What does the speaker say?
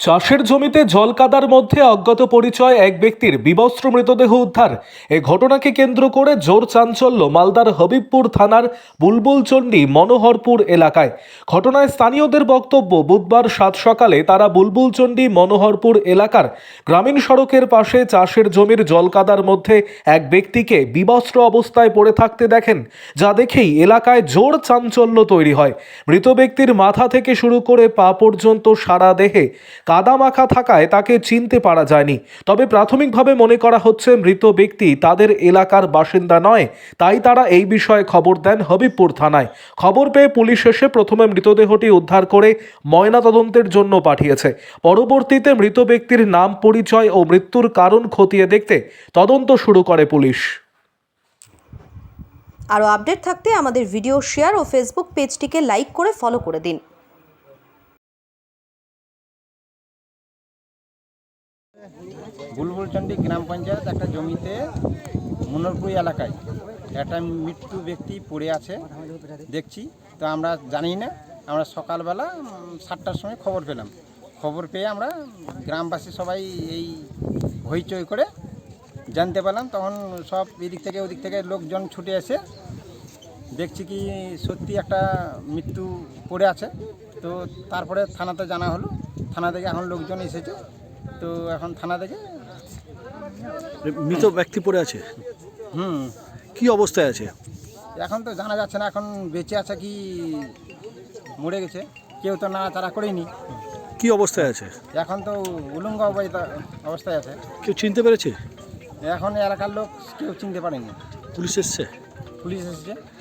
চাষের জমিতে জল কাদার মধ্যে অজ্ঞাত পরিচয় এক ব্যক্তির বিবস্ত্র মৃতদেহ উদ্ধার। এ ঘটনাকে কেন্দ্র করে জোর চাঞ্চল্য মালদার হবিবপুর থানার বুলবুলচণ্ডী মনোহরপুর এলাকায়। ঘটনায় স্থানীয়দের বক্তব্য, বুধবার সাত সকালে তারা বুলবুলচণ্ডী মনোহরপুর এলাকার গ্রামীণ সড়কের পাশে চাষের জমির জল কাদার মধ্যে এক ব্যক্তিকে বিবস্ত্র অবস্থায় পড়ে থাকতে দেখেন, যা দেখেই এলাকায় জোর চাঞ্চল্য তৈরি হয়। মৃত ব্যক্তির মাথা থেকে শুরু করে পা পর্যন্ত সারা দেহে কাদা মাখা থাকায় তাকে চিনতে পারা যায়নি। তবে প্রাথমিকভাবে মনে করা হচ্ছে মৃত ব্যক্তি তাদের এলাকার বাসিন্দা নয়, তাই তারা এই বিষয়ে খবর দেন হবিবপুর থানায়। খবর পেয়ে পুলিশ এসে প্রথমে মৃতদেহটি উদ্ধার করে ময়নাতদন্তের জন্য পাঠিয়েছে। পরবর্তীতে মৃত ব্যক্তির নাম, পরিচয় ও মৃত্যুর কারণ খতিয়ে দেখতে তদন্ত শুরু করে পুলিশ। আরও আপডেট থাকতে আমাদের ভিডিও শেয়ার ও ফেসবুক পেজটিকে লাইক করে ফলো করে দিন। বুলবুলচন্ডী গ্রাম পঞ্চায়েত একটা জমিতে মনোরপুর এলাকায় একটা মৃত্যু ব্যক্তি পড়ে আছে, দেখছি। তো আমরা জানি না, আমরা সকালবেলা সাতটার সময় খবর পেলাম। খবর পেয়ে আমরা গ্রামবাসী সবাই এই হইচই করে জানতে পারলাম, তখন সব এদিক থেকে ওদিক থেকে লোকজন ছুটে এসে দেখছি কি সত্যি একটা মৃত্যু পড়ে আছে। তো তারপরে থানাতে জানা হলো, থানা থেকে এখন লোকজন এসেছে। তো এখন থানা থেকে মৃত ব্যক্তি পড়ে আছে? হুম। কি অবস্থায় আছে? এখন তো জানা যাচ্ছে না এখন বেঁচে আছে কি মরে গেছে কেউ তো নাড়াচাড়া করেনি। কি অবস্থায় আছে? এখন তো উলঙ্গ অবস্থা- অবস্থায় আছে। কেউ চিনতে পেরেছে? এখন এলাকার লোক কেউ চিনতে পারেনি। পুলিশ এসছে? পুলিশ এসেছে।